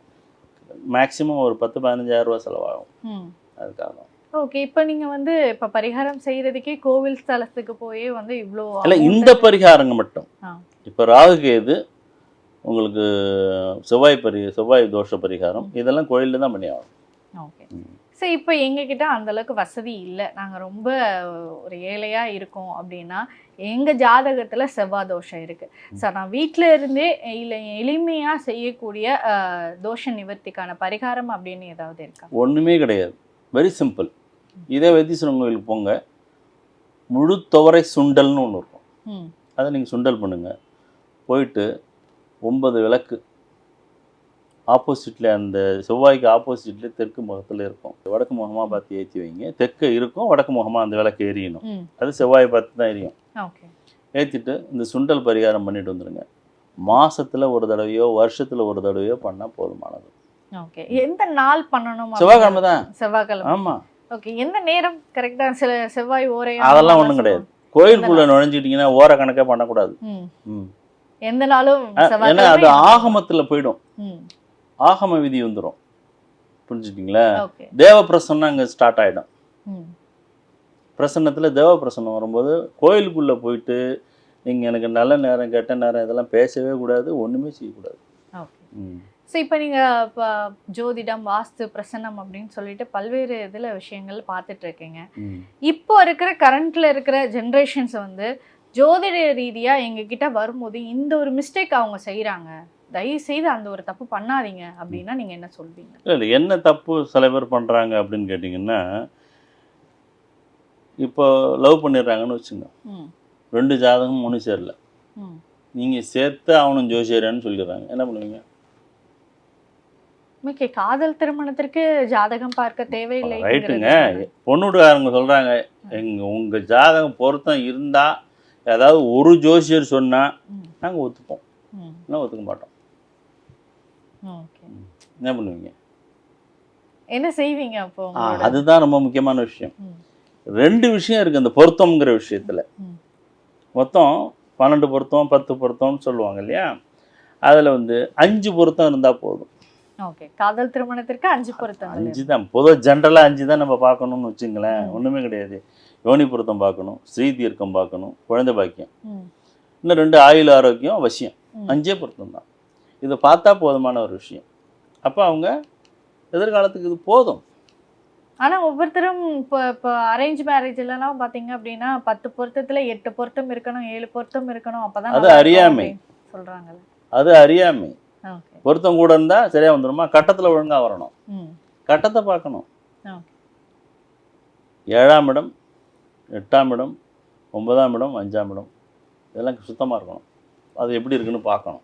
Speaker 3: மேக்ஸிமம் ஒரு பத்து பதினஞ்சாயிரம் ரூபா செலவாகும். அதுக்காக.
Speaker 2: ஓகே இப்போ நீங்க வந்து இப்போ பரிகாரம் செய்யறதுக்கே கோவில் ஸ்தலத்துக்கு போயே வந்து இவ்வளோ
Speaker 3: இல்லை இந்த பரிகாரங்க மட்டும். இப்போ ராகு கேது உங்களுக்கு செவ்வாய் பரி செவ்வாய் தோஷ பரிகாரம் இதெல்லாம் கோயிலில் தான் பண்ணி ஆகணும்
Speaker 2: ஓகே சரி இப்போ எங்ககிட்ட அந்த அளவுக்கு வசதி இல்லை. நாங்கள் ரொம்ப ஒரு ஏழையா இருக்கோம் அப்படின்னா எங்க ஜாதகத்துல செவ்வாய் தோஷம் இருக்கு. சார் நான் வீட்டில் இருந்தே இல்லை எளிமையா செய்யக்கூடிய தோஷ நிவர்த்திக்கான பரிகாரம் அப்படின்னு ஏதாவது இருக்கா?
Speaker 3: ஒன்றுமே கிடையாது. வெரி சிம்பிள் இதே வைத்தீஸ்வரன் கோயிலுக்கு போங்க. முழு துவரை சுண்டல்னு ஒன்று இருக்கும்.
Speaker 2: ம்.
Speaker 3: அதை நீங்கள் சுண்டல் பண்ணுங்க. போயிட்டு ஒன்பது விளக்கு ஆப்போசிட்டில் அந்த செவ்வாய்க்கு ஆப்போசிட்டில் தெற்கு முகத்தில் இருக்கும். வடக்கு முகமாக பார்த்து ஏற்றி வைங்க. தெற்கு இருக்கும் வடக்கு முகமாக அந்த விளக்கு எரியணும் அது செவ்வாயை பார்த்து தான் எரியும். ஏற்றிட்டு இந்த சுண்டல் பரிகாரம் பண்ணிட்டு வந்துடுங்க மாசத்துல ஒரு தடவையோ வருஷத்துல ஒரு தடவையோ பண்ணால் போதுமானது.
Speaker 2: ஓகே. எந்த நாள் பண்ணணும்
Speaker 3: செவ்வாய்க்கிழமை தான்.
Speaker 2: செவ்வாய்க்கிழமை.
Speaker 3: ஆமாம்
Speaker 2: ஓகே. எந்த நேரம்? கரெக்டா சில செவ்வாய் ஓரை
Speaker 3: அதெல்லாம் ஒண்ணும் கிடையாது. கோயிலுக்குள்ளே நுழைஞ்சிட்டிங்கன்னா ஓர கணக்கே பண்ணக்கூடாது.
Speaker 2: எந்த நாளும்
Speaker 3: ஏன்னா அது ஆகமத்துல போயிடும். ஆகம விதி வந்துடும் புரிஞ்சுட்டிங்களா
Speaker 2: ஓகே.
Speaker 3: தேவ பிரசன்னம் அங்கே ஸ்டார்ட் ஆகிடும் பிரசன்னத்தில் தேவ பிரசன்னம் வரும்போது கோயிலுக்குள்ளே போயிட்டு நீங்கள் எனக்கு நல்ல நேரம் கெட்ட நேரம் இதெல்லாம் பேசவே கூடாது ஒன்றுமே செய்யக்கூடாது.
Speaker 2: ஸோ இப்போ நீங்கள் இப்போ ஜோதிடம் வாஸ்து பிரசன்னம் அப்படின்னு சொல்லிட்டு பல்வேறு இதில் விஷயங்கள் பார்த்துட்டு இருக்கீங்க. இப்போ இருக்கிற கரண்ட்ல இருக்கிற ஜென்ரேஷன்ஸ் வந்து ஜோதிட ரீதியாக எங்ககிட்ட வரும்போது இந்த ஒரு மிஸ்டேக் அவங்க செய்கிறாங்க தயவு செய்து அந்த ஒரு தப்பு பண்ணாதீங்க அப்படின்னா நீங்கள் என்ன சொல்வீங்க?
Speaker 3: இல்லை இல்லை. என்ன தப்பு சில பேர் பண்ணுறாங்க அப்படின்னு கேட்டிங்கன்னா இப்போ லவ் பண்ணிடுறாங்கன்னு வச்சுங்க. ரெண்டு ஜாதகம் ஒன்று சேரல. நீங்கள் சேர்த்து அவனும் ஜோசியரன்னு சொல்லிடுறாங்க. என்ன பண்ணுவீங்க?
Speaker 2: ஓகே காதல் திருமணத்திற்கு ஜாதகம் பார்க்க தேவையில்லை
Speaker 3: ரைட்டுங்க பொண்ணுடுகாரங்க சொல்கிறாங்க எங்க உங்கள் ஜாதகம் பொருத்தம் இருந்தால் ஏதாவது ஒரு ஜோசியர் சொன்னால் நாங்கள் ஒத்துப்போம். இல்லை ஒத்துக்க மாட்டோம். என்ன பண்ணுவீங்க?
Speaker 2: என்ன செய்வீங்க அப்போ?
Speaker 3: அதுதான் ரொம்ப முக்கியமான விஷயம். ரெண்டு விஷயம் இருக்குது இந்த பொருத்தம்ங்கிற விஷயத்தில். மொத்தம் பன்னெண்டு பொருத்தம் பத்து பொருத்தம்னு சொல்லுவாங்க இல்லையா? அதில் வந்து அஞ்சு பொருத்தம் இருந்தால் போதும்.
Speaker 2: ஓகே. காதல் திருமணத்திற்கு அஞ்சு பொருத்தங்கள்
Speaker 3: அஞ்சு தான். பொதுவாக ஜென்ரலாக அஞ்சு தான் நம்ம பார்க்கணும்னு வச்சுங்களேன். ஒன்றுமே கிடையாது. யோனி பொருத்தம் பார்க்கணும் ஸ்ரீ தீர்க்கம் பார்க்கணும் குழந்தை பாக்கியம். இன்னும் ரெண்டு ஆயுள் ஆரோக்கியம் அவசியம். அஞ்சே பொருத்தம் தான். இதை பார்த்தா போதுமான ஒரு விஷயம். அப்போ அவங்க எதிர்காலத்துக்கு இது போதும்.
Speaker 2: ஆனா ஒவ்வொருத்தரும் இப்போ இப்போ அரேஞ்ச் மேரேஜ் எல்லாம் பாத்தீங்க அப்படின்னா பத்து பொருத்தத்துல எட்டு பொருத்தம் இருக்கணும் ஏழு பொருத்தம் இருக்கணும் அப்பதான்
Speaker 3: அது
Speaker 2: நல்லா இருக்கும்
Speaker 3: அறியாமை.
Speaker 2: சொல்றாங்கல்ல.
Speaker 3: அது அறியாமை. பொருத்தம் கூட இருந்தால் சரியாக வந்துடுமா கட்டத்தில் ஒழுங்காக வரணும். கட்டத்தை பார்க்கணும். ஏழாம் இடம் எட்டாம் இடம் ஒன்பதாம் இடம் அஞ்சாம் இடம். இதெல்லாம் சுத்தமாக இருக்கணும். அது எப்படி இருக்குன்னு பார்க்கணும்.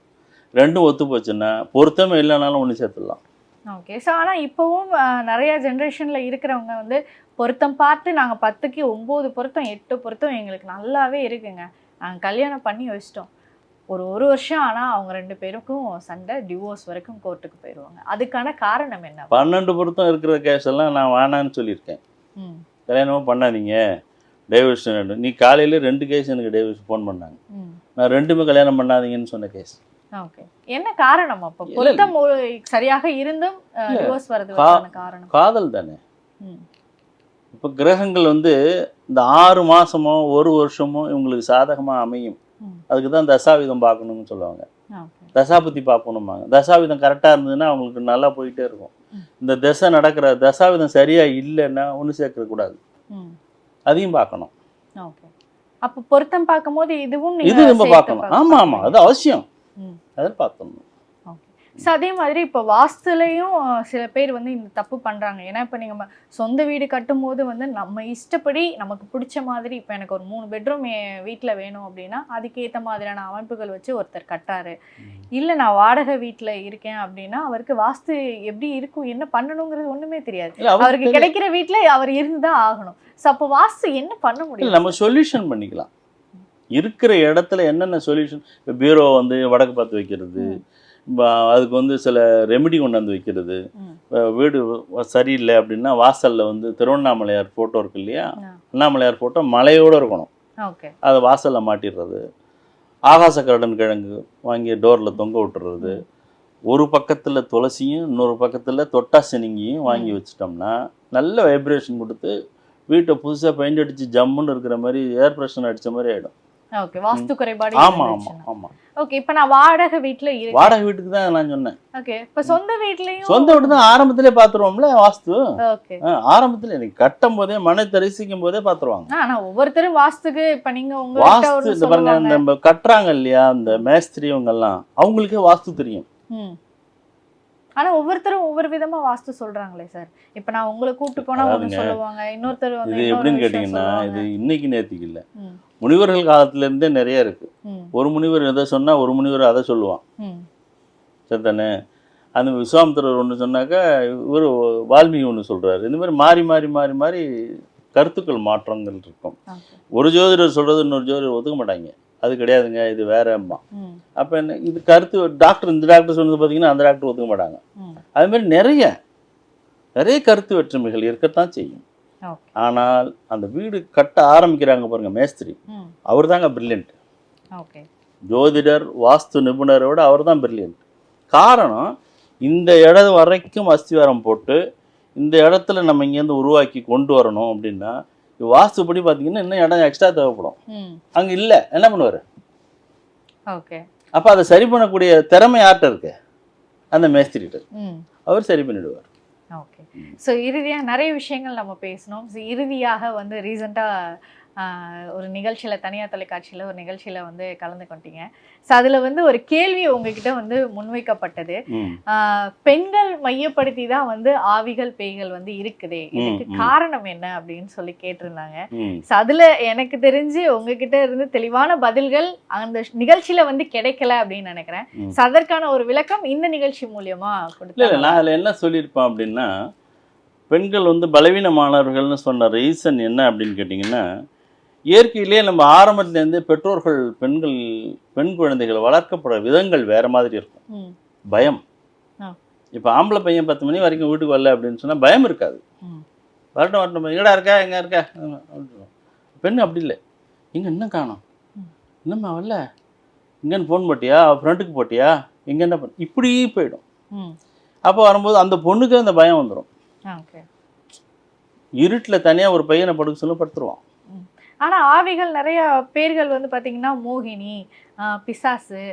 Speaker 3: ரெண்டும் ஒத்து போச்சுன்னா பொருத்தமே இல்லைனாலும் ஒன்று சேர்த்துடலாம்.
Speaker 2: ஓகே ஸோ ஆனால் இப்போவும் நிறைய ஜென்ரேஷனில் இருக்கிறவங்க வந்து பொருத்தம் பார்த்து நாங்கள் பத்துக்கு ஒம்பது பொருத்தம் எட்டு பொருத்தம் எங்களுக்கு நல்லாவே இருக்குங்க. நாங்கள் கல்யாணம் பண்ணி வச்சிட்டோம். ஒரு ஒரு வருஷம் ஆனால் அவங்க ரெண்டு பேருக்கும் சண்டை டிவோர்ஸ் வரைக்கும் கோர்ட்டுக்கு போயிடுவாங்க அதுக்கான காரணம் என்ன?
Speaker 3: பன்னெண்டு பொருத்தம் இருக்கிற கேஸ் எல்லாம் நான் வேணான்னு சொல்லியிருக்கேன். கல்யாணமும் பண்ணாதீங்க. டைவர்ஸ் நீ காலையில் ரெண்டு கேஸ் எனக்கு டைவர்ஸ் ஃபோன் பண்ணாங்க. நான் ரெண்டுமே கல்யாணம் பண்ணாதீங்கன்னு சொன்ன கேஸ்
Speaker 2: என்ன காரணம் அப்போ. பொருத்தம் சரியாக இருந்தும். டிவோர்ஸ் வர்றதுக்கான காரணம்.
Speaker 3: காதல் தானே? இப்போ கிரகங்கள் வந்து இந்த ஆறு மாசமோ ஒரு வருஷமோ இவங்களுக்கு சாதகமாக அமையும். அதுக்கு தான் தசாவிதம் பார்க்கணும்னு சொல்லுவாங்க.
Speaker 2: ஓகே
Speaker 3: தசாபதி பார்க்கணுமாங்க தசாவிதம் கரெக்டாக இருந்ததுன்னா அவங்களுக்கு நல்லா போயிட்டே இருக்கும். இந்த தசை நடக்கிற தசாவிதம் சரியாக இல்லைன்னா ஒன்று சேர்க்கக்கூடாது அதையும் பார்க்கணும்.
Speaker 2: அப்போ பொருத்தம் பார்க்கும்போது இதுவும்
Speaker 3: இது நம்ம பார்க்கணும்.
Speaker 2: பார்க்க-
Speaker 3: ஆமாம் ஆமாம் அது அவசியம்.
Speaker 2: ம்
Speaker 3: அதை பார்க்கணும்
Speaker 2: ஸோ அதே மாதிரி இப்போ வாஸ்துலையும் சில பேர் வந்து இந்த தப்பு பண்ணுறாங்க ஏன்னா இப்போ நீங்கள் சொந்த வீடு கட்டும்போது வந்து நம்ம இஷ்டப்படி நமக்கு பிடிச்ச மாதிரி இப்போ எனக்கு ஒரு மூணு பெட்ரூம் என் வீட்டில் வேணும் அப்படின்னா அதுக்கேற்ற மாதிரியான அமைப்புகள் வச்சு ஒருத்தர் கட்டாரு. இல்லை நான் வாடகை வீட்டில் இருக்கேன் அப்படின்னா அவருக்கு வாஸ்து எப்படி இருக்கும் என்ன பண்ணணுங்கிறது ஒன்றுமே தெரியாது. அவருக்கு கிடைக்கிற வீட்டில் அவர் இருந்து தான் ஆகணும். ஸோ அப்போ வாஸ்து என்ன பண்ண முடியும்?
Speaker 3: நம்ம சொல்யூஷன் பண்ணிக்கலாம். இருக்கிற இடத்துல என்னென்ன சொல்யூஷன் இப்போ பீரோ வந்து வடக்கு பார்த்து வைக்கிறது. அதுக்கு வந்து சில ரெமெடி கொண்டாந்து வைக்கிறது. வீடு சரியில்லை அப்படின்னா வாசலில் வந்து திருவண்ணாமலையார் ஃபோட்டோ இருக்கு இல்லையா. அண்ணாமலையார் ஃபோட்டோ மலையோடு இருக்கணும். அதை வாசலில் மாட்டிடுறது. ஆகாச கருடன் கிழங்கு வாங்கி டோரில் தொங்க விட்டுறது. ஒரு பக்கத்தில் துளசியும் இன்னொரு பக்கத்தில் தொட்டாசினிங்கியும் வாங்கி வச்சிட்டோம்னா நல்ல வைப்ரேஷன் கொடுத்து வீட்டை புதுசாக பெயிண்ட் அடித்து ஜம்முன்னு இருக்கிற மாதிரி ஏர் பிரஷன் அடித்த மாதிரி ஆகிடும்
Speaker 2: ஓகே வாஸ்து குறைபாடு
Speaker 3: ஆமாம் ஆமாம் ஆமாம்
Speaker 2: ஓகே இப்போ நான் வாடகை வீட்டில் இருக்கேன்.
Speaker 3: வாடகை வீட்டுக்கு தான் நான் சொன்னேன்.
Speaker 2: ஓகே இப்போ சொந்த வீட்லயும்
Speaker 3: சொந்த வீடு தான் ஆரம்பத்திலே பார்த்துருவோம்ல வாஸ்து.
Speaker 2: ஓகே
Speaker 3: ஆரம்பத்துல எனக்கு கட்டும் போதே மனை தரிசிக்கும் போதே பார்த்துருவாங்க
Speaker 2: ஆனா ஒவ்வொருத்தரும் வாஸ்துக்கு இப்ப நீங்க உங்ககிட்ட
Speaker 3: வாஸ்து பாருங்க நம்ம கட்டுறாங்க இல்லையா இந்த மேஸ்திரி இவங்க எல்லாம் அவங்களுக்கே வாஸ்து தெரியும்.
Speaker 2: ம். ஆனா ஒவ்வொருத்தரும் ஒவ்வொரு விதமா வாஸ்து சொல்றாங்களே சார். இப்ப நான் உங்களை கூப்பிட்டு போனா
Speaker 3: அதாவதுங்க,
Speaker 2: சொல்லுவாங்க இன்னொருத்தர் வந்து
Speaker 3: இது எப்படின்னு கேட்டிங்கன்னா இது. இன்னைக்கு நேற்றுக்கு இல்லை. முனிவர்கள் காலத்துல இருந்தே நிறைய இருக்கு. ஒரு முனிவர் எதை சொன்னா ஒரு முனிவர் அதை சொல்லுவான்.
Speaker 2: ம்.
Speaker 3: சரிதானே அந்த விஸ்வாமித்திரர் ஒன்று சொன்னாக்கா இவர் வால்மீகி ஒன்று சொல்றாரு. இந்த மாதிரி மாறி மாறி மாறி மாறி கருத்துக்கள் மாற்றங்கள் இருக்கும். ஒரு ஜோதிடர் சொல்றது இன்னொரு ஜோதிடர் ஒத்துக்க மாட்டாங்க. அது கிடையாதுங்க இது வேறம்மா. அப்போ என்ன இது கருத்து டாக்டர் இந்த டாக்டர் சொன்னது பார்த்தீங்கன்னா அந்த டாக்டர் ஒத்துக்க மாட்டாங்க.
Speaker 2: ம்.
Speaker 3: அது மாதிரி நிறைய நிறைய கருத்து வேற்றுமைகள் இருக்கத்தான் செய்யும். ஆனால் அந்த வீடு கட்ட ஆரம்பிக்கிறாங்க பாருங்க மேஸ்திரி. அவர் தாங்க பிரில்லியன்ட். ஜோதிடர் வாஸ்து நிபுணரோட அவர் தான் பிரில்லியன்ட் காரணம் இந்த இடம் வரைக்கும் அஸ்திவாரம் போட்டு இந்த இடத்துல நம்ம இங்கேருந்து உருவாக்கி கொண்டு வரணும் அப்படின்னா வாஸ்துப்படி பார்த்தீங்கன்னா இன்னும் இடம் எக்ஸ்ட்ரா தேவைப்படும். அங்கே இல்லை என்ன பண்ணுவார்?
Speaker 2: okay.
Speaker 3: அப்போ அதை சரி பண்ணக்கூடிய திறமை யார்கிட்ட இருக்கு? அந்த மேஸ்திரிகிட்ட. அவர் சரி பண்ணிடுவார்.
Speaker 2: okay. ஸோ இறுதியா நிறைய விஷயங்கள் நம்ம பேசணும் ஸோ இறுதியாக வந்து ரீசெண்டாக ஒரு நிகழ்ச்சியில் தனியார் தொலைக்காட்சியில் ஒரு நிகழ்ச்சியில் வந்து கலந்து கொண்டீங்க. ஸோ அதில் வந்து ஒரு கேள்வி உங்ககிட்ட வந்து முன்வைக்கப்பட்டது. பெண்கள் மையப்படுத்தி தான் வந்து ஆவிகள் பேய்கள் வந்து இருக்குதே. இதுக்கு. காரணம் என்ன அப்படின்னு சொல்லி கேட்டிருந்தாங்க. ஸோ அதில் எனக்கு தெரிஞ்சு உங்ககிட்ட இருந்து தெளிவான பதில்கள் அந்த நிகழ்ச்சியில வந்து கிடைக்கல அப்படின்னு நினைக்கிறேன். ஸோ அதற்கான ஒரு விளக்கம் இந்த நிகழ்ச்சி மூலியமா கொடுத்தேன்
Speaker 3: நான் அதில் என்ன சொல்லியிருப்பேன் அப்படின்னா பெண்கள் வந்து பலவீனமானவர்கள்னு சொன்ன ரீசன் என்ன அப்படின்னு கேட்டிங்கன்னா இயற்கையிலேயே நம்ம ஆரம்பத்துலேருந்தே பெற்றோர்கள் பெண்கள் பெண் குழந்தைகளை வளர்க்கப்படுற விதங்கள் வேறு மாதிரி இருக்கும். பயம். இப்போ ஆம்பளை பையன் பத்து மணி வரைக்கும் வீட்டுக்கு வரல அப்படின்னு சொன்னால் பயம் இருக்காது. வரட்டும் வரட்டும் எங்கடா இருக்கா எங்கே இருக்கா. பெண் அப்படி இல்லை. இங்கே இன்னும் காணோம். என்னம்மா வரல? இங்கேன்னு ஃபோன் போட்டியா? ஃப்ரெண்டுக்கு போட்டியா? எங்கே என்ன பண்ண இப்படி போயிடும். அப்போ வரும்போது அந்த பொண்ணுக்கு அந்த பயம் வந்துடும் இருட்டில் தனியாக ஒரு பையனை படுக்க சொல்ல படுத்துருவான்.
Speaker 2: ஆனா ஆவிகள் நிறைய பேர்கள் வந்து பாத்தீங்கன்னா மோகினி பிசாசு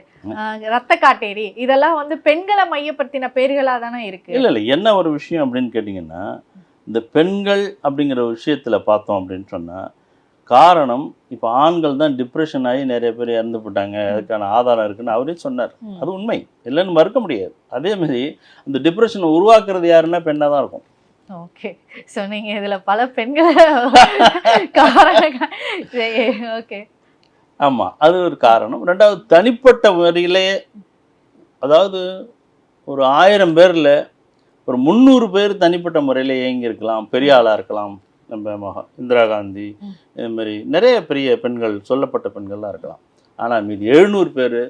Speaker 2: ரத்த காட்டேரி இதெல்லாம் வந்து பெண்களை மையப்படுத்தின பேர்களா தானே இருக்கு.
Speaker 3: இல்லை இல்லை. என்ன ஒரு விஷயம் அப்படின்னு கேட்டிங்கன்னா இந்த பெண்கள் அப்படிங்கிற விஷயத்தில் பார்த்தோம் அப்படின்னு சொன்னால் காரணம் இப்போ ஆண்கள் தான் டிப்ரெஷன் ஆகி நிறைய பேர் இறந்து போட்டாங்க அதுக்கான ஆதாரம் இருக்குன்னு அவரே சொன்னார். அது உண்மை. இல்லைன்னு மறுக்க முடியாது. அதே மாதிரி அந்த டிப்ரெஷனை உருவாக்குறது யாருன்னா பெண்ணாக தான் இருக்கும்.
Speaker 2: ஓகே ஸோ நீங்க இதுல பல பெண்களை [LAUGHS] ஓகே
Speaker 3: ஆமாம் அது ஒரு காரணம். ரெண்டாவது தனிப்பட்ட முறையிலே அதாவது ஒரு ஆயிரம் பேரில் ஒரு முந்நூறு பேர் தனிப்பட்ட முறையில் இயங்கியிருக்கலாம். பெரிய ஆளாக இருக்கலாம். நம்ம மகா இந்திரா காந்தி. இது மாதிரி நிறைய பெரிய பெண்கள் சொல்லப்பட்ட பெண்கள்லாம் இருக்கலாம். ஆனால் மீதி எழுநூறு பேர்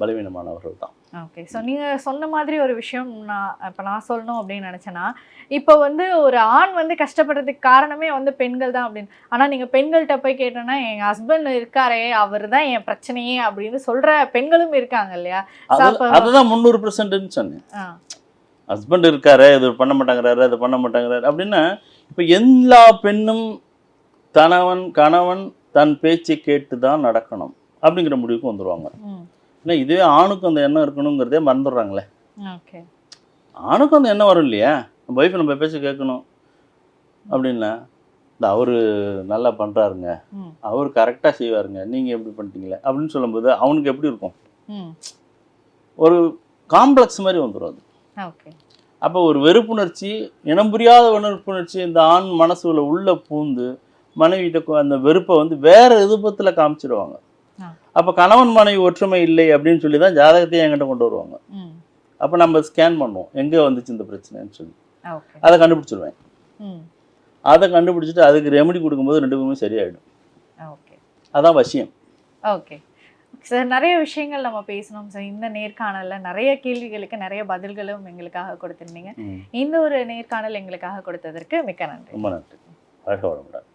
Speaker 3: பலவீனமானவர்கள் தான்.
Speaker 2: ஓகே ஸோ நீங்கள் சொன்ன மாதிரி ஒரு விஷயம் நான் இப்போ நான் சொல்லணும் அப்படின்னு நினச்சேன்னா இப்போ வந்து ஒரு ஆண் வந்து கஷ்டப்படுறதுக்கு காரணமே வந்து பெண்கள் தான் அப்படின்னு. ஆனால் நீங்கள் பெண்கள்கிட்ட போய் கேட்டோன்னா எங்கள் ஹஸ்பண்ட் இருக்காரே அவர் தான் என் பிரச்சனையே அப்படின்னு சொல்கிற பெண்களும் இருக்காங்க இல்லையா?
Speaker 3: அதுதான் முந்நூறு பர்சன்ட்னு சொன்னேன். ஹஸ்பண்ட் இருக்காரு இது பண்ண மாட்டேங்கிறாரு அது பண்ண மாட்டேங்கிறாரு அப்படின்னா இப்போ எல்லா பெண்ணும் கணவன் கணவன் தன் பேச்சை கேட்டு தான் நடக்கணும் அப்படிங்கிற முடிவுக்கு வந்துடுவாங்க ஏன்னா இதுவே ஆணுக்கும் அந்த எண்ணம் இருக்கணுங்கிறதே மறந்துடுறாங்களே.
Speaker 2: ஓகே.
Speaker 3: ஆணுக்கும் அந்த எண்ணம் வரும் இல்லையா? நம்ம ஒய்ஃபை நம்ம பேச்சை கேட்கணும் அப்படின்னா இந்த அவர் நல்லா பண்ணுறாருங்க
Speaker 2: ம்.
Speaker 3: அவர் கரெக்டாக செய்வாருங்க. நீங்கள் எப்படி பண்ணிட்டீங்களே? அப்படின்னு சொல்லும்போது அவனுக்கு எப்படி இருக்கும்? ஒரு காம்ப்ளெக்ஸ் மாதிரி வந்துடும் அது. அப்போ ஒரு வெறுப்புணர்ச்சி இனம் புரியாத வெறுப்புணர்ச்சி இந்த ஆண் மனசுல உள்ள பூந்து மனைவிட்ட அந்த வெறுப்பை வந்து வேற எதிர்ப்பத்தில் காமிச்சிடுவாங்க. அப்போ கணவன் மனைவி ஒற்றுமை இல்லை அப்படின்னு சொல்லி தான் ஜாதகத்தையும் என்கிட்ட கொண்டு வருவாங்க. அப்போ நம்ம ஸ்கேன் பண்ணுவோம். எங்கே வந்துச்சு இந்த பிரச்சனைன்னு சொல்லி. அதை கண்டுபிடிச்சிருவேன். அதை கண்டுபிடிச்சிட்டு அதுக்கு ரெமெடி கொடுக்கும்போது ரெண்டு பேருமே சரியாயிடும்.
Speaker 2: ஓகே
Speaker 3: அதான் விஷயம்
Speaker 2: ஓகே. சார் நிறைய விஷயங்கள் நம்ம பேசணும். சார் இந்த நேர்காணலில் நிறைய கேள்விகளுக்கு நிறைய பதில்களும் எங்களுக்காக கொடுத்துருந்தீங்க. இந்த ஒரு நேர்காணல் எங்களுக்காக கொடுத்ததற்கு மிக்க நன்றி.
Speaker 3: ரொம்ப நன்றி. வளமுடன்